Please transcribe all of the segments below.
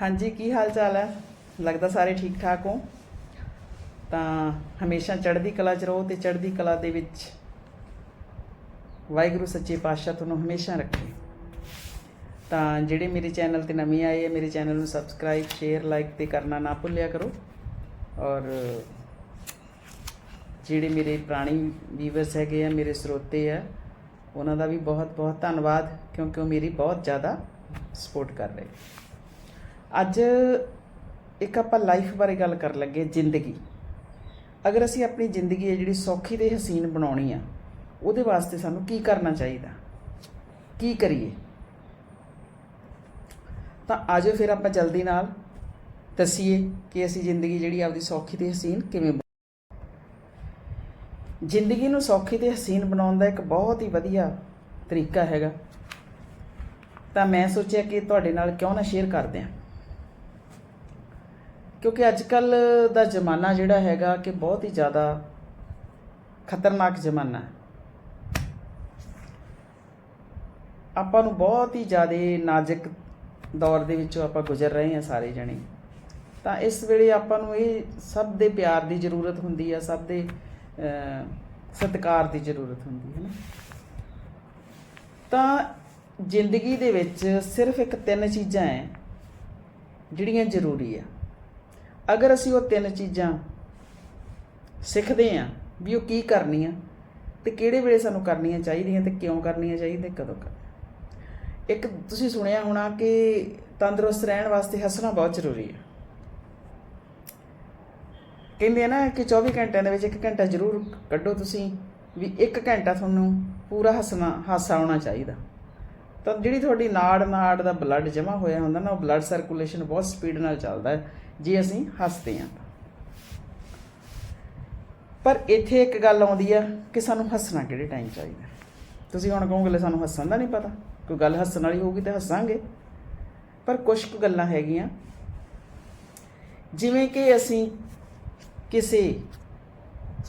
ਹਾਂਜੀ, ਕੀ ਹਾਲ ਚਾਲ ਹੈ? ਲੱਗਦਾ ਸਾਰੇ ਠੀਕ ਠਾਕ ਹੋ? ਤਾਂ ਹਮੇਸ਼ਾ ਚੜ੍ਹਦੀ ਕਲਾ 'ਚ ਰਹੋ ਤੇ ਚੜ੍ਹਦੀ ਕਲਾ ਦੇ ਵਿੱਚ ਵਾਹਿਗੁਰੂ ਸੱਚੇ ਪਾਤਸ਼ਾਹ ਤੁਹਾਨੂੰ ਹਮੇਸ਼ਾ ਰੱਖੇ। ਤਾਂ ਜਿਹੜੇ ਮੇਰੇ ਚੈਨਲ ਤੇ ਨਵੇਂ ਆਏ ਆ, ਮੇਰੇ ਚੈਨਲ ਨੂੰ ਸਬਸਕ੍ਰਾਈਬ ਸ਼ੇਅਰ ਲਾਈਕ ਤੇ ਕਰਨਾ ਨਾ ਭੁੱਲਿਆ ਕਰੋ। ਔਰ ਜਿਹੜੇ ਮੇਰੇ ਪੁਰਾਣੀ ਵੀਵਰਸ ਹੈਗੇ ਆ, ਮੇਰੇ ਸਰੋਤੇ ਆ, ਉਹਨਾਂ ਦਾ ਵੀ ਬਹੁਤ ਬਹੁਤ ਧੰਨਵਾਦ, ਕਿਉਂਕਿ ਉਹ ਮੇਰੀ ਬਹੁਤ ਜ਼ਿਆਦਾ ਸਪੋਰਟ ਕਰ ਰਹੇ। ਅੱਜ ਇੱਕ ਆਪਾਂ ਲਾਈਫ ਬਾਰੇ ਗੱਲ ਕਰਨ ਲੱਗੇ, ਜ਼ਿੰਦਗੀ। ਅਗਰ ਅਸੀਂ ਆਪਣੀ ਜ਼ਿੰਦਗੀ ਹੈ ਜਿਹੜੀ ਸੌਖੀ ਤੇ ਹਸੀਨ ਬਣਾਉਣੀ ਆ, ਉਹਦੇ ਵਾਸਤੇ ਸਾਨੂੰ ਕੀ ਕਰਨਾ ਚਾਹੀਦਾ? ਕੀ ਕਰੀਏ? ਤਾਂ ਆਜੋ ਫਿਰ ਆਪਾਂ ਜਲਦੀ ਨਾਲ ਦੱਸੀਏ ਕਿ ਅਸੀਂ ਜ਼ਿੰਦਗੀ ਜਿਹੜੀ ਆਪਦੀ ਸੌਖੀ ਤੇ ਹਸੀਨ ਕਿਵੇਂ ਬਣਾ- ਜ਼ਿੰਦਗੀ ਨੂੰ ਸੌਖੀ ਤੇ ਹਸੀਨ ਬਣਾਉਣ ਦਾ ਇੱਕ ਬਹੁਤ ਹੀ ਵਧੀਆ ਤਰੀਕਾ ਹੈਗਾ। ਤਾਂ ਮੈਂ ਸੋਚਿਆ ਕਿ ਤੁਹਾਡੇ ਨਾਲ ਕਿਉਂ ਨਾ ਸ਼ੇਅਰ ਕਰਦੇ ਹਾਂ ਕਿਉਂਕਿ ਅੱਜ ਕੱਲ ਦਾ ਜ਼ਮਾਨਾ ਜਿਹੜਾ ਹੈਗਾ ਕਿ ਬਹੁਤ ਹੀ ਜ਼ਿਆਦਾ ਖਤਰਨਾਕ ਜ਼ਮਾਨਾ ਹੈ। ਆਪਾਂ ਨੂੰ ਬਹੁਤ ਹੀ ਜ਼ਿਆਦਾ ਨਾਜ਼ੁਕ ਦੌਰ ਦੇ ਵਿੱਚੋਂ ਆਪਾਂ ਗੁਜ਼ਰ ਰਹੇ ਹਾਂ ਸਾਰੇ ਜਣੇ। ਤਾਂ ਇਸ ਵੇਲੇ ਆਪਾਂ ਨੂੰ ਇਹ ਸਭ ਦੇ ਪਿਆਰ ਦੀ ਜ਼ਰੂਰਤ ਹੁੰਦੀ ਆ, ਸਭ ਦੇ ਸਤਿਕਾਰ ਦੀ ਜ਼ਰੂਰਤ ਹੁੰਦੀ ਹੈ ਨਾ। ਤਾਂ ਜ਼ਿੰਦਗੀ ਦੇ ਵਿੱਚ ਸਿਰਫ ਇੱਕ ਤਿੰਨ ਚੀਜ਼ਾਂ ਹੈ, ਜਿਹੜੀਆਂ ਜ਼ਰੂਰੀ ਆ। ਅਗਰ ਅਸੀਂ ਉਹ ਤਿੰਨ ਚੀਜ਼ਾਂ ਸਿੱਖਦੇ ਆ ਵੀ ਉਹ ਕੀ ਕਰਨੀਆਂ ਤੇ ਕਿਹੜੇ ਵੇਲੇ ਸਾਨੂੰ ਕਰਨੀਆਂ ਚਾਹੀਦੀਆਂ ਤੇ ਕਿਉਂ ਕਰਨੀਆਂ ਚਾਹੀਦੀਆਂ ਕਦੋਂ ਕਰ ਇੱਕ ਤੁਸੀਂ ਸੁਣਿਆ ਹੋਣਾ ਕਿ ਤੰਦਰੁਸਤ ਰਹਿਣ ਵਾਸਤੇ ਹੱਸਣਾ ਬਹੁਤ ਜ਼ਰੂਰੀ ਹੈ। ਕਹਿੰਦੇ ਆ ਨਾ ਕਿ 24 ਘੰਟਿਆਂ ਦੇ ਵਿੱਚ ਇੱਕ ਘੰਟਾ ਜ਼ਰੂਰ ਕੱਢੋ ਤੁਸੀਂ ਵੀ ਇੱਕ ਘੰਟਾ ਤੁਹਾਨੂੰ ਪੂਰਾ ਹੱਸਣਾ, ਹਾਸਾ ਆਉਣਾ ਚਾਹੀਦਾ। ਤਾਂ ਜਿਹੜੀ ਤੁਹਾਡੀ ਨਾੜ ਨਾੜ ਦਾ ਬਲੱਡ ਜਮਾ ਹੋਇਆ ਹੁੰਦਾ ਨਾ, ਉਹ ਬਲੱਡ ਸਰਕੂਲੇਸ਼ਨ ਬਹੁਤ ਸਪੀਡ ਨਾਲ ਚੱਲਦਾ ਹੈ। ਜੇ ਅਸੀਂ ਹੱਸਦੇ ਹਾਂ। ਪਰ ਇੱਥੇ ਇੱਕ ਗੱਲ ਆਉਂਦੀ ਆ ਕਿ ਸਾਨੂੰ ਹੱਸਣਾ ਕਿਹੜੇ ਟਾਈਮ ਚਾਹੀਦਾ ਤੁਸੀਂ ਹੁਣ ਕਹੋਗੇ, ਲੈ ਸਾਨੂੰ ਹੱਸਣ ਦਾ ਨਹੀਂ ਪਤਾ। ਕੋਈ ਗੱਲ ਹੱਸਣ ਵਾਲੀ ਹੋਊਗੀ ਤਾਂ ਹੱਸਾਂਗੇ। ਪਰ ਕੁਝ ਕੁ ਗੱਲਾਂ ਹੈਗੀਆਂ। ਜਿਵੇਂ ਕਿ ਅਸੀਂ ਕਿਸੇ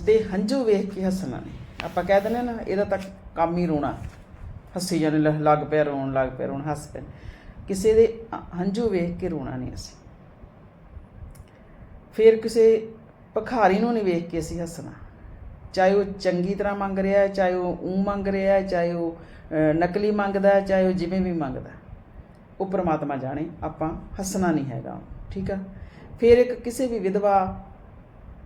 ਦੇ ਹੰਝੂ ਵੇਖ ਕੇ ਹੱਸਣਾ ਨਹੀਂ ਆਪਾਂ ਕਹਿ ਦਿੰਦੇ ਨਾ, ਇਹਦਾ ਤਾਂ ਕੰਮ ਹੀ ਰੋਣਾ। ਹੱਸੀ ਜਾਣੇ ਲੱਗ ਪਿਆ ਰੋਣ, ਲੱਗ ਪਿਆ ਰੋਣ, ਹੱਸ ਪੈ ਕਿਸੇ ਦੇ ਹੰਝੂ ਵੇਖ ਕੇ ਰੋਣਾ ਨਹੀਂ ਅਸੀਂ। ਫਿਰ ਕਿਸੇ ਭਖਾਰੀ ਨੂੰ ਨਹੀਂ ਵੇਖ ਕੇ ਅਸੀਂ ਹੱਸਣਾ। ਚਾਹੇ ਉਹ ਚੰਗੀ ਤਰ੍ਹਾਂ ਮੰਗ ਰਿਹਾ ਹੈ, ਚਾਹੇ ਉਹ ਊਂ ਮੰਗ ਰਿਹਾ ਹੈ, ਚਾਹੇ ਉਹ ਨਕਲੀ ਮੰਗਦਾ ਹੈ, ਚਾਹੇ ਉਹ ਜਿਵੇਂ ਵੀ ਮੰਗਦਾ ਉਹ ਪ੍ਰਮਾਤਮਾ ਜਾਣੇ, ਆਪਾਂ ਹੱਸਣਾ ਨਹੀਂ ਹੈਗਾ। ਠੀਕ ਆ? ਫਿਰ ਇੱਕ ਕਿਸੇ ਵੀ ਵਿਧਵਾ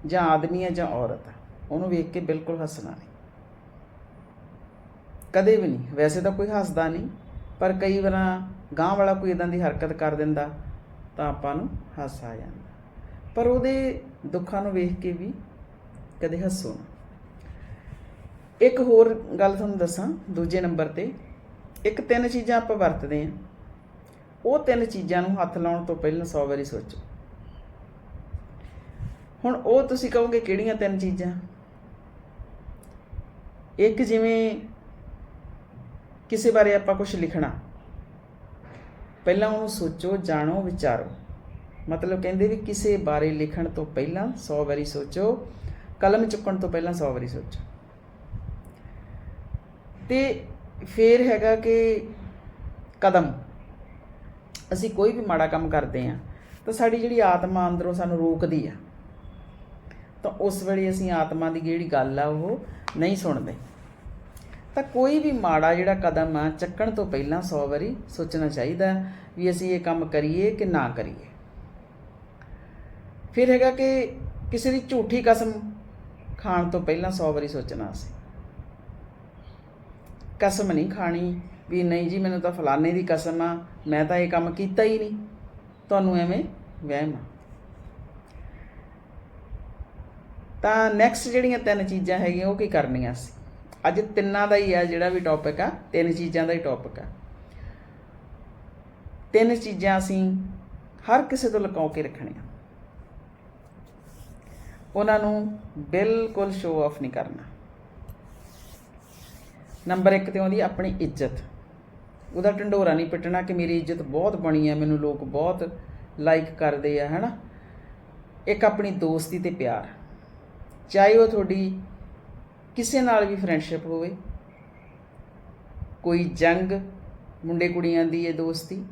ਜਾਂ ਆਦਮੀ ਹੈ ਜਾਂ ਔਰਤ ਹੈ ਉਹਨੂੰ ਵੇਖ ਕੇ ਬਿਲਕੁਲ ਹੱਸਣਾ ਨਹੀਂ। ਕਦੇ ਵੀ ਨਹੀਂ। ਵੈਸੇ ਤਾਂ ਕੋਈ ਹੱਸਦਾ ਨਹੀਂ, ਪਰ ਕਈ ਵਾਰਾਂ ਗਾਂ ਵਾਲਾ ਕੋਈ ਇਦਾਂ ਦੀ ਹਰਕਤ ਕਰ ਦਿੰਦਾ, ਤਾਂ ਆਪਾਂ ਨੂੰ ਹਾਸਾ ਆ ਜਾਂਦਾ। ਪਰ ਉਹਦੇ ਦੁੱਖਾਂ ਨੂੰ ਵੇਖ ਕੇ ਵੀ ਕਦੇ ਹੱਸੋ ਨਾ। ਇੱਕ ਹੋਰ ਗੱਲ ਤੁਹਾਨੂੰ ਦੱਸਾਂ, ਦੂਜੇ ਨੰਬਰ ਤੇ। ਇੱਕ ਤਿੰਨ ਚੀਜ਼ਾਂ ਆਪਾਂ ਵਰਤਦੇ ਆਂ ਉਹ ਤਿੰਨ ਚੀਜ਼ਾਂ ਨੂੰ ਹੱਥ ਲਾਉਣ ਤੋਂ ਪਹਿਲਾਂ 100 ਵਾਰੀ ਸੋਚੋ। ਹੁਣ ਉਹ ਤੁਸੀਂ ਕਹੋਗੇ ਕਿਹੜੀਆਂ ਤਿੰਨ ਚੀਜ਼ਾਂ? ਇੱਕ ਜਿਵੇਂ ਕਿਸੇ ਬਾਰੇ ਆਪਾਂ ਕੁਝ ਲਿਖਣਾ। ਪਹਿਲਾਂ ਉਹਨੂੰ ਸੋਚੋ, ਜਾਣੋ, ਵਿਚਾਰੋ। ਮਤਲਬ ਕਹਿੰਦੇ ਵੀ ਕਿਸੇ ਬਾਰੇ ਲਿਖਣ ਤੋਂ ਪਹਿਲਾਂ 100 ਵਾਰੀ ਸੋਚੋ, ਕਲਮ ਚੁੱਕਣ ਤੋਂ ਪਹਿਲਾਂ 100 ਵਾਰੀ ਸੋਚੋ। ਤੇ ਫੇਰ ਹੈਗਾ ਕਿ ਕਦਮ। ਅਸੀਂ ਕੋਈ ਵੀ ਮਾੜਾ ਕੰਮ ਕਰਦੇ ਆ ਤਾਂ ਸਾਡੀ ਜਿਹੜੀ ਆਤਮਾ ਅੰਦਰੋਂ ਸਾਨੂੰ ਰੋਕਦੀ ਆ, ਤਾਂ ਉਸ ਵੇਲੇ ਅਸੀਂ ਆਤਮਾ ਦੀ ਜਿਹੜੀ ਗੱਲ ਆ ਉਹ ਨਹੀਂ ਸੁਣਦੇ। ਤਾਂ ਕੋਈ ਵੀ ਮਾੜਾ ਜਿਹੜਾ ਕਦਮ ਆ, ਚੱਕਣ ਤੋਂ ਪਹਿਲਾਂ 100 ਵਾਰੀ ਸੋਚਣਾ ਚਾਹੀਦਾ, ਵੀ ਅਸੀਂ ਇਹ ਕੰਮ ਕਰੀਏ ਕਿ ਨਾ ਕਰੀਏ। ਫਿਰ ਹੈਗਾ ਕਿ ਕਿਸੇ ਦੀ ਝੂਠੀ ਕਸਮ ਖਾਣ ਤੋਂ ਪਹਿਲਾਂ 100 ਵਾਰੀ ਸੋਚਣਾ ਸੀ। ਕਸਮ ਨਹੀਂ ਖਾਣੀ ਵੀ ਨਹੀਂ ਜੀ, ਮੈਨੂੰ ਤਾਂ ਫਲਾਣੇ ਦੀ ਕਸਮ ਆ, ਮੈਂ ਤਾਂ ਇਹ ਕੰਮ ਕੀਤਾ ਹੀ ਨਹੀਂ। ਤੁਹਾਨੂੰ ਐਵੇਂ ਵਹਿਮ ਆ। ਤਾਂ ਨੈਕਸਟ ਜਿਹੜੀਆਂ ਤਿੰਨ ਚੀਜ਼ਾਂ ਹੈਗੀਆਂ, ਉਹ ਕੀ ਕਰਨੀਆਂ ਸੀ? ਅੱਜ ਤਿੰਨਾਂ ਦਾ ਹੀ ਆ ਜਿਹੜਾ ਵੀ ਟੌਪਿਕ ਆ, ਤਿੰਨ ਚੀਜ਼ਾਂ ਦਾ ਹੀ ਟੌਪਿਕ ਆ। ਤਿੰਨ ਚੀਜ਼ਾਂ ਅਸੀਂ ਹਰ ਕਿਸੇ ਤੋਂ ਲੁਕਾਉ ਕੇ ਰੱਖਣੀਆਂ। ਉਹਨਾਂ ਨੂੰ ਬਿਲਕੁਲ ਸ਼ੋਅ ਆਫ ਨਹੀਂ ਕਰਨਾ। ਨੰਬਰ 1 ਤੇ ਆਉਂਦੀ ਆਪਣੀ ਇੱਜ਼ਤ। ਉਹਦਾ ਢੰਡੋਰਾ ਨਹੀਂ ਪਿੱਟਣਾ ਕਿ ਮੇਰੀ ਇੱਜ਼ਤ ਬਹੁਤ ਬਣੀ ਹੈ, ਮੈਨੂੰ ਲੋਕ ਬਹੁਤ ਲਾਈਕ ਕਰਦੇ ਆ, ਹੈਨਾ? ਇੱਕ ਆਪਣੀ ਦੋਸਤੀ ਤੇ ਪਿਆਰ। ਚਾਹੇ ਉਹ ਤੁਹਾਡੀ ਕਿਸੇ ਨਾਲ ਵੀ ਫਰੈਂਡਸ਼ਿਪ ਹੋਵੇ, ਕੋਈ ਜੰਗ, ਮੁੰਡੇ ਕੁੜੀਆਂ ਦੀ ਇਹ ਦੋਸਤੀ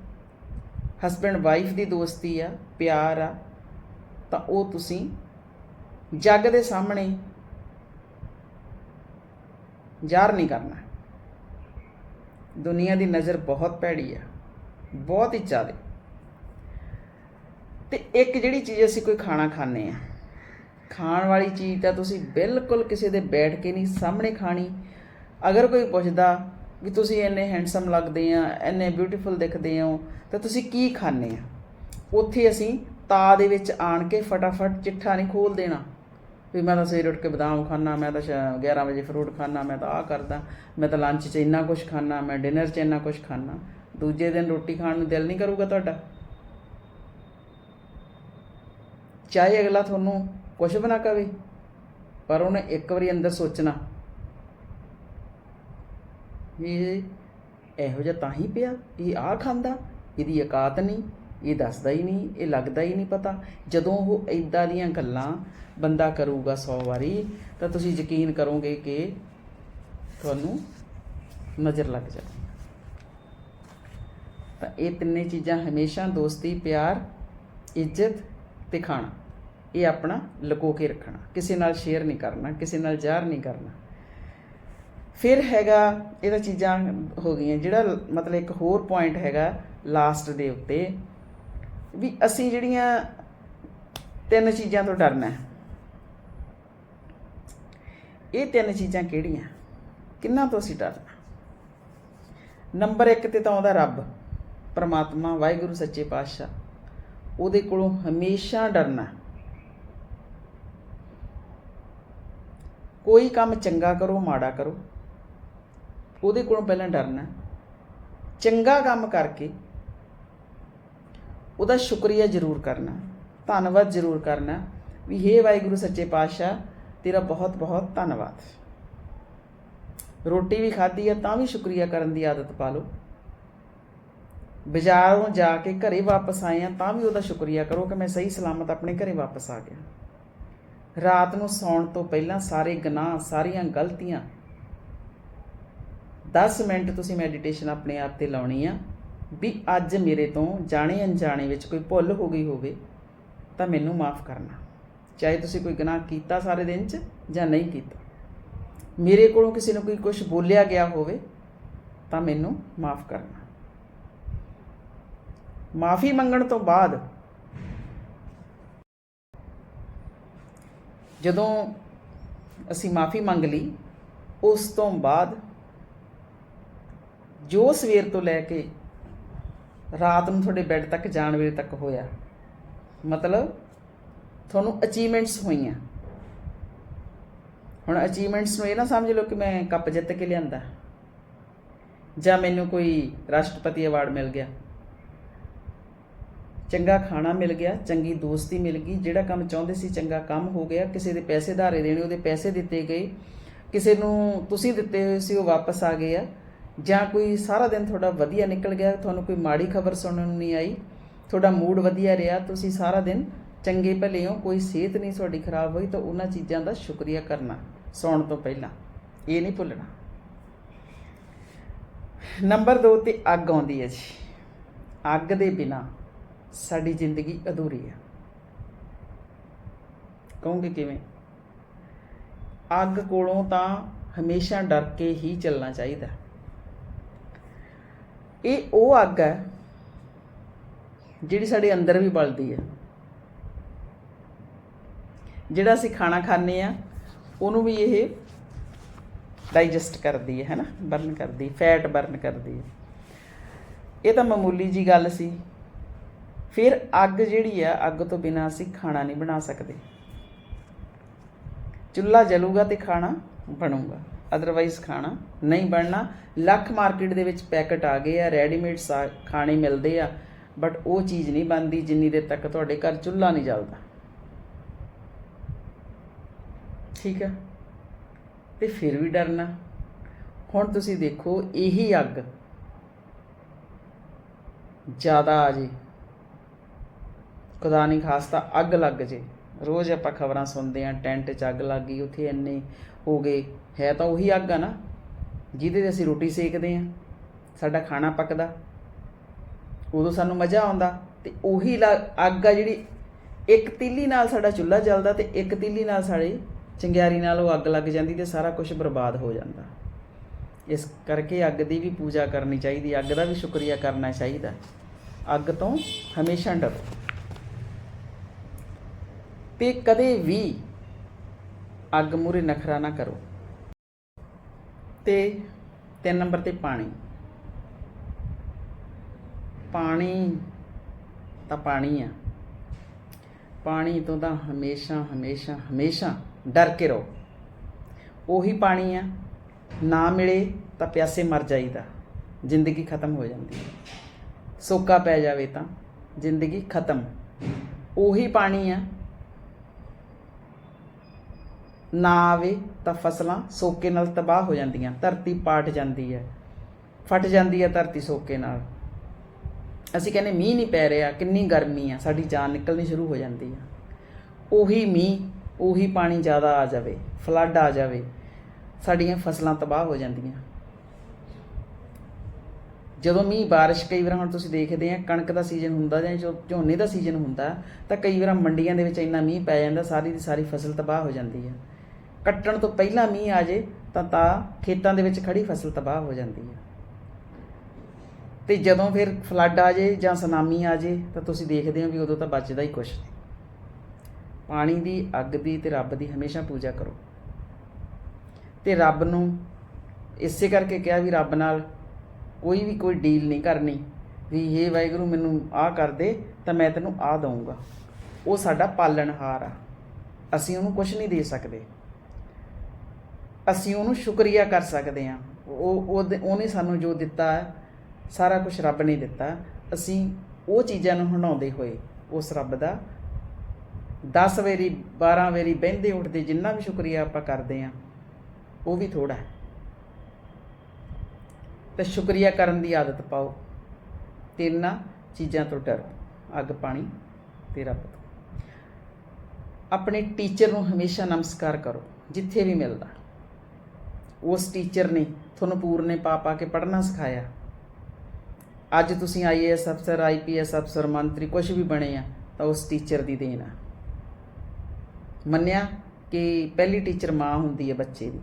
ਹਸਬੈਂਡ ਵਾਈਫ ਦੀ ਦੋਸਤੀ ਆ, ਪਿਆਰ ਆ, ਤਾਂ ਉਹ ਤੁਸੀਂ ਜੱਗ ਦੇ ਸਾਹਮਣੇ ਜ਼ਾਹਰ ਨਹੀਂ ਕਰਨਾ। ਦੁਨੀਆ ਦੀ ਨਜ਼ਰ ਬਹੁਤ ਭੈੜੀ ਆ, ਬਹੁਤ ਹੀ ਜ਼ਿਆਦਾ। ਤੇ ਇੱਕ ਜਿਹੜੀ ਚੀਜ਼ ਅਸੀਂ ਕੋਈ ਖਾਣਾ ਖਾਂਦੇ ਆ, ਖਾਣ ਵਾਲੀ ਚੀਜ਼ ਤਾਂ ਤੁਸੀਂ ਬਿਲਕੁਲ ਕਿਸੇ ਦੇ ਬੈਠ ਕੇ ਨਹੀਂ ਸਾਹਮਣੇ ਖਾਣੀ। ਅਗਰ ਕੋਈ ਪੁੱਛਦਾ ਵੀ ਤੁਸੀਂ ਇੰਨੇ ਹੈਂਡਸਮ ਲੱਗਦੇ ਆ, ਇੰਨੇ ਬਿਊਟੀਫੁਲ ਦਿਖਦੇ ਹੋ, ਤਾਂ ਤੁਸੀਂ ਕੀ ਖਾਂਦੇ ਆ? ਉੱਥੇ ਅਸੀਂ ਤਾ ਦੇ ਵਿੱਚ ਆਣ ਕੇ ਫਟਾਫਟ ਚਿੱਠਾ ਨਹੀਂ ਖੋਲ ਦੇਣਾ। ਵੀ ਮੈਂ ਤਾਂ ਸਵੇਰ ਉੱਠ ਕੇ ਬਦਾਮ ਖਾਣਾ ਮੈਂ ਤਾਂ ਸ਼- 11 ਵਜੇ ਫਰੂਟ ਖਾਣਾ ਮੈਂ ਤਾਂ ਆਹ ਕਰਦਾ। ਮੈਂ ਤਾਂ ਲੰਚ 'ਚ ਇੰਨਾ ਕੁਝ ਖਾਣਾ ਮੈਂ ਡਿਨਰ 'ਚ ਇੰਨਾ ਕੁਝ ਖਾਣਾ ਦੂਜੇ ਦਿਨ ਰੋਟੀ ਖਾਣ ਨੂੰ ਦਿਲ ਨਹੀਂ ਕਰੂਗਾ ਤੁਹਾਡਾ? ਚਾਹੇ ਅਗਲਾ ਤੁਹਾਨੂੰ ਕੁਝ ਬਣਾ ਕਵੇ, ਪਰ ਉਹਨੇ ਇੱਕ ਵਾਰੀ ਅੰਦਰ ਸੋਚਣਾ। ਵੀ ਇਹ ਇਹੋ ਜਿਹਾ ਤਾਂ ਹੀ ਪਿਆ, ਇਹ ਆ ਖਾਂਦਾ, ਇਹਦੀ ਔਕਾਤ ਨਹੀਂ। ਇਹ ਦੱਸਦਾ ਹੀ ਨਹੀਂ, ਇਹ ਲੱਗਦਾ ਹੀ ਨਹੀਂ ਪਤਾ। ਜਦੋਂ ਉਹ ਇਦਾਂ ਦੀਆਂ ਗੱਲਾਂ ਬੰਦਾ ਕਰੂਗਾ 100 ਵਾਰੀ, ਤਾਂ ਤੁਸੀਂ ਯਕੀਨ ਕਰੋਗੇ ਕਿ ਤੁਹਾਨੂੰ ਨਜ਼ਰ ਲੱਗ ਜਾਵੇ। ਤਾਂ ਇਹ ਤਿੰਨੇ ਚੀਜ਼ਾਂ ਹਮੇਸ਼ਾ ਦੋਸਤੀ, ਪਿਆਰ, ਇੱਜ਼ਤ ਤੇ ਖਾਣਾ। ਇਹ ਆਪਣਾ ਲੁਕੋ ਕੇ ਰੱਖਣਾ। ਕਿਸੇ ਨਾਲ ਸ਼ੇਅਰ ਨਹੀਂ ਕਰਨਾ, ਕਿਸੇ ਨਾਲ ਜ਼ਾਹਰ ਨਹੀਂ ਕਰਨਾ। ਫਿਰ ਹੈਗਾ, ਇਹਦਾ ਚੀਜ਼ਾਂ ਹੋ ਗਈਆਂ ਜਿਹੜਾ ਮਤਲਬ ਇੱਕ ਹੋਰ ਪੁਆਇੰਟ ਹੈਗਾ ਲਾਸਟ ਦੇ ਉੱਤੇ। ਵੀ ਅਸੀਂ ਜਿਹੜੀਆਂ ਤਿੰਨ ਚੀਜ਼ਾਂ ਤੋਂ ਡਰਨਾ ਹੈ, ਇਹ ਤਿੰਨ ਚੀਜ਼ਾਂ ਕਿਹੜੀਆਂ? ਕਿੰਨਾ ਤੋਂ ਅਸੀਂ ਡਰਨਾ? ਨੰਬਰ 1 ਤੇ ਤਾਂ ਆਉਂਦਾ ਰੱਬ, ਪਰਮਾਤਮਾ, ਵਾਹਿਗੁਰੂ, ਸੱਚੇ ਪਾਤਸ਼ਾਹ, ਉਹਦੇ ਕੋਲੋਂ ਹਮੇਸ਼ਾ ਡਰਨਾ ਕੋਈ ਕੰਮ ਚੰਗਾ ਕਰੋ, ਮਾੜਾ ਕਰੋ, ਉਹਦੇ ਕੋਲੋਂ ਪਹਿਲਾਂ ਡਰਨਾ ਚੰਗਾ ਕੰਮ ਕਰਕੇ ਉਹਦਾ ਸ਼ੁਕਰੀਆ ਜ਼ਰੂਰ ਕਰਨਾ। ਧੰਨਵਾਦ ਜ਼ਰੂਰ ਕਰਨਾ ਵੀ ਹੇ ਵਾਹਿਗੁਰੂ ਸੱਚੇ ਪਾਤਸ਼ਾਹ, ਤੇਰਾ ਬਹੁਤ ਬਹੁਤ ਧੰਨਵਾਦ। ਰੋਟੀ ਵੀ ਖਾਧੀ ਆ, ਤਾਂ ਵੀ ਸ਼ੁਕਰੀਆ ਕਰਨ ਦੀ ਆਦਤ ਪਾ ਲਓ। ਬਾਜ਼ਾਰੋਂ ਜਾ ਕੇ ਘਰੇ ਵਾਪਸ ਆਏ ਆ, ਤਾਂ ਵੀ ਉਹਦਾ ਸ਼ੁਕਰੀਆ ਕਰੋ ਕਿ ਮੈਂ ਸਹੀ ਸਲਾਮਤ ਆਪਣੇ ਘਰੇ ਵਾਪਸ ਆ ਗਿਆ। ਰਾਤ ਨੂੰ ਸੌਣ ਤੋਂ ਪਹਿਲਾਂ ਸਾਰੇ ਗੁਨਾਹ, ਸਾਰੀਆਂ ਗਲਤੀਆਂ 10 ਮਿੰਟ ਤੁਸੀਂ ਮੈਡੀਟੇਸ਼ਨ ਆਪਣੇ ਆਪ ਤੇ ਲਾਉਣੀ ਆ। ਵੀ ਅੱਜ ਮੇਰੇ ਤੋਂ ਜਾਣੇ ਅਣਜਾਣੇ ਵਿੱਚ ਕੋਈ ਭੁੱਲ ਹੋ ਗਈ ਹੋਵੇ, ਤਾਂ ਮੈਨੂੰ ਮਾਫ ਕਰਨਾ। ਚਾਹੇ ਤੁਸੀਂ ਕੋਈ ਗੁਨਾਹ ਕੀਤਾ ਸਾਰੇ ਦਿਨ 'ਚ ਜਾਂ ਨਹੀਂ ਕੀਤਾ। ਮੇਰੇ ਕੋਲੋਂ ਕਿਸੇ ਨੂੰ ਕੋਈ ਕੁਝ ਬੋਲਿਆ ਗਿਆ ਹੋਵੇ, ਤਾਂ ਮੈਨੂੰ ਮਾਫ ਕਰਨਾ। ਮਾਫੀ ਮੰਗਣ ਤੋਂ ਬਾਅਦ ਜਦੋਂ ਅਸੀਂ ਮਾਫੀ ਮੰਗ ਲਈ, ਉਸ ਤੋਂ ਬਾਅਦ ਜੋ ਸਵੇਰ ਤੋਂ ਲੈ ਕੇ ਰਾਤ ਨੂੰ ਤੁਹਾਡੇ ਬੈੱਡ ਤੱਕ ਜਾਣ ਵੇਲੇ ਤੱਕ ਹੋਇਆ। ਮਤਲਬ ਤੁਹਾਨੂੰ ਅਚੀਵਮੈਂਟਸ ਹੋਈਆਂ। ਹੁਣ ਅਚੀਵਮੈਂਟਸ ਨੂੰ ਇਹ ਨਾ ਸਮਝ ਲਓ ਕਿ ਮੈਂ ਕੱਪ ਜਿੱਤ ਕੇ ਲਿਆਂਦਾ। ਜਾਂ ਮੈਨੂੰ ਕੋਈ ਰਾਸ਼ਟਰਪਤੀ ਅਵਾਰਡ ਮਿਲ ਗਿਆ। ਚੰਗਾ ਖਾਣਾ ਮਿਲ ਗਿਆ, ਚੰਗੀ ਦੋਸਤੀ ਮਿਲ ਗਈ, ਜਿਹੜਾ ਕੰਮ ਚਾਹੁੰਦੇ ਸੀ ਚੰਗਾ ਕੰਮ ਹੋ ਗਿਆ। ਕਿਸੇ ਦੇ ਪੈਸੇ ਧਾਰੇ ਦੇਣੇ, ਉਹਦੇ ਪੈਸੇ ਦਿੱਤੇ ਗਏ। ਕਿਸੇ ਨੂੰ ਤੁਸੀਂ ਦਿੱਤੇ ਹੋਏ ਸੀ, ਉਹ ਵਾਪਸ ਆ ਗਏ ਆ। ਜਾਂ ਕੋਈ ਸਾਰਾ ਦਿਨ ਤੁਹਾਡਾ ਵਧੀਆ ਨਿਕਲ ਗਿਆ, ਤੁਹਾਨੂੰ ਕੋਈ ਮਾੜੀ ਖਬਰ ਸੁਣਨ ਨੂੰ ਨਹੀਂ ਆਈ, ਤੁਹਾਡਾ ਮੂਡ ਵਧੀਆ ਰਿਹਾ, ਤੁਸੀਂ ਸਾਰਾ ਦਿਨ ਚੰਗੇ ਭਲੇ ਹੋ, ਕੋਈ ਸਿਹਤ ਨਹੀਂ ਤੁਹਾਡੀ ਖਰਾਬ ਹੋਈ, ਤਾਂ ਉਹਨਾਂ ਚੀਜ਼ਾਂ ਦਾ ਸ਼ੁਕਰੀਆ ਕਰਨਾ, ਸੌਣ ਤੋਂ ਪਹਿਲਾਂ। ਇਹ ਨਹੀਂ ਭੁੱਲਣਾ। ਨੰਬਰ 2 ਤੇ ਅੱਗ ਆਉਂਦੀ ਹੈ ਜੀ। ਅੱਗ ਦੇ ਬਿਨਾ ਸਾਡੀ ਜ਼ਿੰਦਗੀ ਅਧੂਰੀ ਹੈ। ਕਹੋਗੇ ਕਿਵੇਂ? ਅੱਗ ਕੋਲੋਂ ਤਾਂ ਹਮੇਸ਼ਾ ਡਰ ਕੇ ਹੀ ਚੱਲਣਾ ਚਾਹੀਦਾ। ਇਹ ਉਹ ਅੱਗ ਹੈ ਜਿਹੜੀ ਸਾਡੇ ਅੰਦਰ ਵੀ ਬਲਦੀ ਹੈ। ਜਿਹੜਾ ਅਸੀਂ ਖਾਣਾ ਖਾਂਦੇ ਆ ਉਹਨੂੰ ਵੀ ਇਹ ਡਾਈਜੈਸਟ ਕਰਦੀ ਹੈ, ਹੈਨਾ? ਬਰਨ ਕਰਦੀ, ਫੈਟ ਬਰਨ ਕਰਦੀ ਹੈ। ਇਹ ਤਾਂ ਮਾਮੂਲੀ ਜੀ ਗੱਲ ਸੀ। ਫਿਰ ਅੱਗ ਜਿਹੜੀ ਆ, ਅੱਗ ਤੋਂ ਬਿਨਾ ਅਸੀਂ ਖਾਣਾ ਨਹੀਂ ਬਣਾ ਸਕਦੇ। ਚੁੱਲ੍ਹਾ ਜਲੂਗਾ ਤੇ ਖਾਣਾ ਬਣੂਗਾ। ਅਦਰਵਾਈਜ਼ ਖਾਣਾ ਨਹੀਂ ਬਣਨਾ। ਲੱਖ ਮਾਰਕੀਟ ਦੇ ਵਿੱਚ ਪੈਕਟ ਆ ਗਏ ਆ ਰੈਡੀਮੇਡ ਖਾਣੇ ਮਿਲਦੇ ਆ ਬਟ ਉਹ ਚੀਜ਼ ਨਹੀਂ ਬਣਦੀ ਜਿੰਨੀ ਦੇਰ ਤੱਕ ਤੁਹਾਡੇ ਘਰ ਚੁੱਲ੍ਹਾ ਨਹੀਂ ਜਲਦਾ। ਠੀਕ ਆ? ਤੇ ਫਿਰ ਵੀ ਡਰਨਾ। ਹੁਣ ਤੁਸੀਂ ਦੇਖੋ, ਇਹੀ ਅੱਗ ਜ਼ਿਆਦਾ ਆ ਜੇ। ਖੁਦਾ ਨਹੀਂ ਖਾਸਤਾ ਅੱਗ ਲੱਗ ਜੇ। ਰੋਜ਼ ਆਪਾਂ ਖਬਰਾਂ ਸੁਣਦੇ ਆਂ ਟੈਂਟ 'ਚ ਅੱਗ ਲੱਗ ਗਈ, ਉੱਥੇ ਇੰਨੇ ਹੋ ਗਏ। ਹੈ ਤਾਂ ਉਹੀ ਅੱਗ ਆ ਨਾ, ਜਿਹਦੇ ਤੇ ਅਸੀਂ ਰੋਟੀ ਸੇਕਦੇ ਆਂ ਸਾਡਾ ਖਾਣਾ ਪੱਕਦਾ, ਉਦੋਂ ਸਾਨੂੰ ਮਜ਼ਾ ਆਉਂਦਾ ਤੇ ਉਹੀ ਲ- ਅੱਗ ਆ ਜਿਹੜੀ ਇੱਕ ਤੀਲੀ ਨਾਲ ਸਾਡਾ ਚੁੱਲ੍ਹਾ ਜਲਦਾ ਤੇ ਇੱਕ ਤੀਲੀ ਨਾਲ ਸਾਡੀ ਚੰਗਿਆਰੀ ਨਾਲ ਉਹ ਅੱਗ ਲੱਗ ਜਾਂਦੀ ਤੇ ਸਾਰਾ ਕੁਝ ਬਰਬਾਦ ਹੋ ਜਾਂਦਾ। ਇਸ ਕਰਕੇ ਅੱਗ ਦੀ ਵੀ ਪੂਜਾ ਕਰਨੀ ਚਾਹੀਦੀ, ਅੱਗ ਦਾ ਵੀ ਸ਼ੁਕਰੀਆ ਕਰਨਾ ਚਾਹੀਦਾ। ਅੱਗ ਤੋਂ ਹਮੇਸ਼ਾ ਡਰੋ। ਤੇ ਕਦੇ ਵੀ ਅੱਗ ਮੂਰੇ ਨਖਰਾ ਨਾ ਕਰੋ। ਤੇ ਤਿੰਨ ਨੰਬਰ ਤੇ ਪਾਣੀ। ਪਾਣੀ ਤਾਂ ਪਾਣੀ ਆ। ਪਾਣੀ ਤੋਂ ਤਾਂ ਹਮੇਸ਼ਾ ਹਮੇਸ਼ਾ ਹਮੇਸ਼ਾ ਡਰ ਕੇ ਰਹੋ। ਉਹੀ ਪਾਣੀ ਆ, ਨਾ ਮਿਲੇ ਤਾਂ ਪਿਆਸੇ ਮਰ ਜਾਈਦਾ। ਜ਼ਿੰਦਗੀ ਖਤਮ ਹੋ ਜਾਂਦੀ ਹੈ ਸੋਕਾ ਪੈ ਜਾਵੇ ਤਾਂ ਜ਼ਿੰਦਗੀ ਖਤਮ। ਉਹੀ ਪਾਣੀ ਆ ਨਾ ਆਵੇ ਤਾਂ ਫਸਲਾਂ ਸੋਕੇ ਨਾਲ ਤਬਾਹ ਹੋ ਜਾਂਦੀਆਂ, ਧਰਤੀ ਪਾਟ ਜਾਂਦੀ ਹੈ। ਫਟ ਜਾਂਦੀ ਹੈ ਧਰਤੀ ਸੋਕੇ ਨਾਲ। ਅਸੀਂ ਕਹਿੰਦੇ ਮੀਂਹ ਨਹੀਂ ਪੈ ਰਿਹਾ, ਕਿੰਨੀ ਗਰਮੀ ਆ, ਸਾਡੀ ਜਾਨ ਨਿਕਲਣੀ ਸ਼ੁਰੂ ਹੋ ਜਾਂਦੀ ਆ। ਉਹੀ ਮੀਂਹ, ਉਹੀ ਪਾਣੀ ਜ਼ਿਆਦਾ ਆ ਜਾਵੇ ਫਲੱਡ ਆ ਜਾਵੇ, ਸਾਡੀਆਂ ਫਸਲਾਂ ਤਬਾਹ ਹੋ ਜਾਂਦੀਆਂ। ਜਦੋਂ ਮੀਂਹ ਬਾਰਿਸ਼ ਕਈ ਵਾਰ ਹੁਣ ਤੁਸੀਂ ਦੇਖਦੇ ਆ, ਕਣਕ ਦਾ ਸੀਜ਼ਨ ਹੁੰਦਾ ਜਾਂ ਜੋ ਝੋਨੇ ਦਾ ਸੀਜ਼ਨ ਹੁੰਦਾ, ਤਾਂ ਕਈ ਵਾਰ ਮੰਡੀਆਂ ਦੇ ਵਿੱਚ ਇੰਨਾ ਮੀਂਹ ਪੈ ਜਾਂਦਾ, ਸਾਰੀ ਦੀ ਸਾਰੀ ਫਸਲ ਤਬਾਹ ਹੋ ਜਾਂਦੀ ਹੈ ਕੱਟਣ ਤੋਂ ਪਹਿਲਾਂ ਮੀਂਹ ਆ ਜੇ ਤਾਂ ਤਾਂ ਖੇਤਾਂ ਦੇ ਵਿੱਚ ਖੜੀ ਫਸਲ ਤਬਾਹ ਹੋ ਜਾਂਦੀ ਹੈ। ਤੇ ਜਦੋਂ ਫਿਰ ਫਲੱਡ ਆ ਜੇ ਜਾਂ ਸੁਨਾਮੀ ਆ ਜੇ ਤਾਂ ਤੁਸੀਂ ਦੇਖਦੇ ਹੋ ਵੀ ਉਦੋਂ ਤਾਂ ਬਚਦਾ ਹੀ ਕੁਛ ਨਹੀਂ। ਪਾਣੀ ਦੀ ਅੱਗ ਦੀ ਤੇ ਰੱਬ ਦੀ ਹਮੇਸ਼ਾ ਪੂਜਾ ਕਰੋ। ਤੇ ਰੱਬ ਨੂੰ ਇਸੇ ਕਰਕੇ ਕਿਹਾ ਵੀ ਰੱਬ ਨਾਲ ਕੋਈ ਵੀ ਕੋਈ ਡੀਲ ਨਹੀਂ ਕਰਨੀ ਵੀ ਇਹ ਵਾਹਿਗੁਰੂ ਮੈਨੂੰ ਆਹ ਕਰ ਦੇ ਤਾਂ ਮੈਂ ਤੈਨੂੰ ਆਹ ਦਊਂਗਾ। ਉਹ ਸਾਡਾ ਪਾਲਣਹਾਰ ਆ। ਅਸੀਂ ਉਹਨੂੰ ਕੁਝ ਨਹੀਂ ਦੇ ਸਕਦੇ। ਅਸੀਂ ਉਹਨੂੰ ਸ਼ੁਕਰੀਆ ਕਰ ਸਕਦੇ ਹਾਂ। ਉਹ ਉਹਦੇ- ਉਹਨੇ ਸਾਨੂੰ ਜੋ ਦਿੱਤਾ, ਸਾਰਾ ਕੁਝ ਰੱਬ ਨੇ ਦਿੱਤਾ। ਅਸੀਂ ਉਹ ਚੀਜ਼ਾਂ ਨੂੰ ਹੰਡਾਉਂਦੇ ਹੋਏ ਉਸ ਰੱਬ ਦਾ 10 ਵਾਰੀ 12 ਵਾਰੀ ਬਹਿੰਦੇ ਉੱਠਦੇ ਜਿੰਨਾ ਵੀ ਸ਼ੁਕਰੀਆ ਆਪਾਂ ਕਰਦੇ ਹਾਂ, ਉਹ ਵੀ ਥੋੜਾ ਹੈ। ਤੇ ਸ਼ੁਕਰੀਆ ਕਰਨ ਦੀ ਆਦਤ ਪਾਓ। ਤਿੰਨਾਂ ਚੀਜ਼ਾਂ ਤੋਂ ਡਰੋ, ਅੱਗ ਪਾਣੀ ਤੇ ਰੱਬ ਤੋਂ। ਆਪਣੇ ਟੀਚਰ ਨੂੰ ਹਮੇਸ਼ਾ ਨਮਸਕਾਰ ਕਰੋ, ਜਿੱਥੇ ਵੀ ਮਿਲਦਾ। ਉਸ ਟੀਚਰ ਨੇ ਤੁਹਾਨੂੰ ਪੂਰਨੇ ਪਾ ਪਾ ਕੇ ਪੜ੍ਹਨਾ ਸਿਖਾਇਆ। ਅੱਜ ਤੁਸੀਂ ਆਈਏਐਸ ਅਫਸਰ ਆਈਪੀਐਸ ਅਫਸਰ, ਮੰਤਰੀ ਕੁਝ ਵੀ ਬਣੇ ਆ, ਤਾਂ ਉਸ ਟੀਚਰ ਦੀ ਦੇਣ ਆ। ਮੰਨਿਆ ਕਿ ਪਹਿਲੀ ਟੀਚਰ ਮਾਂ ਹੁੰਦੀ ਹੈ ਬੱਚੇ ਦੀ।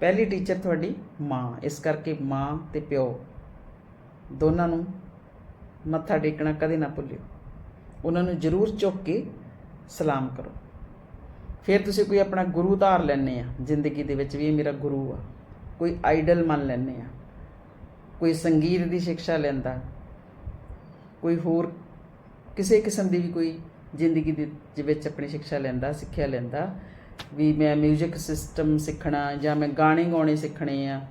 ਪਹਿਲੀ ਟੀਚਰ ਤੁਹਾਡੀ ਮਾਂ, ਇਸ ਕਰਕੇ ਮਾਂ ਤੇ ਪਿਓ ਦੋਨਾਂ ਨੂੰ ਮੱਥਾ ਟੇਕਣਾ ਕਦੇ ਨਾ ਭੁੱਲਿਓ। ਉਹਨਾਂ ਨੂੰ ਜ਼ਰੂਰ ਝੁੱਕ ਕੇ ਸਲਾਮ ਕਰੋ। ਫਿਰ ਤੁਸੀਂ ਕੋਈ ਆਪਣਾ ਗੁਰੂ ਧਾਰ ਲੈਣੇ ਆ ਜ਼ਿੰਦਗੀ ਦੇ ਵਿੱਚ ਵੀ ਇਹ ਮੇਰਾ ਗੁਰੂ ਆ ਕੋਈ ਆਈਡਲ ਮੰਨ ਲੈਣੇ ਆ ਕੋਈ ਸੰਗੀਤ ਦੀ ਸਿੱਖਿਆ ਲੈਂਦਾ ਕੋਈ ਹੋਰ ਕਿਸੇ ਕਿਸਮ ਦੀ ਵੀ ਕੋਈ ਜ਼ਿੰਦਗੀ ਦੇ ਦੇ ਵਿੱਚ ਆਪਣੀ ਸਿੱਖਿਆ ਲੈਂਦਾ ਸਿੱਖਿਆ ਲੈਂਦਾ ਵੀ ਮੈਂ 뮤직 ਸਿਸਟਮ ਸਿੱਖਣਾ ਜਾਂ ਮੈਂ ਗਾਣੇ ਗਾਉਣੇ ਸਿੱਖਣੇ ਆ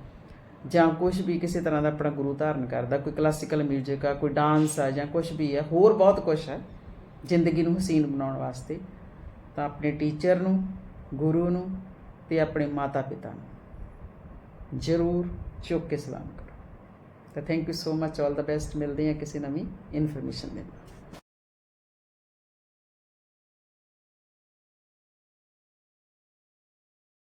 ਜਾਂ ਕੁਝ ਵੀ ਕਿਸੇ ਤਰ੍ਹਾਂ ਦਾ ਆਪਣਾ ਗੁਰੂ ਧਾਰਨ ਕਰਦਾ ਕੋਈ ਕਲਾਸੀਕਲ 뮤직 ਆ ਕੋਈ ਡਾਂਸ ਆ ਜਾਂ ਕੁਝ ਵੀ ਆ ਹੋਰ ਬਹੁਤ ਕੁਝ ਹੈ ਜ਼ਿੰਦਗੀ ਨੂੰ ਹਸੀਨ ਬਣਾਉਣ ਵਾਸਤੇ ਤਾਂ ਆਪਣੇ ਟੀਚਰ ਨੂੰ, ਗੁਰੂ ਨੂੰ ਤੇ ਆਪਣੇ ਮਾਤਾ ਪਿਤਾ ਨੂੰ ਜ਼ਰੂਰ ਚੁੱਕ ਕੇ ਸਲਾਮ ਕਰੋ। ਤਾਂ thank you so much all the best ਮਿਲਦੇ ਹਾਂ ਕਿਸੇ ਨਵੀਂ ਇਨਫੋਰਮੇਸ਼ਨ ਦੇ ਨਾਲ।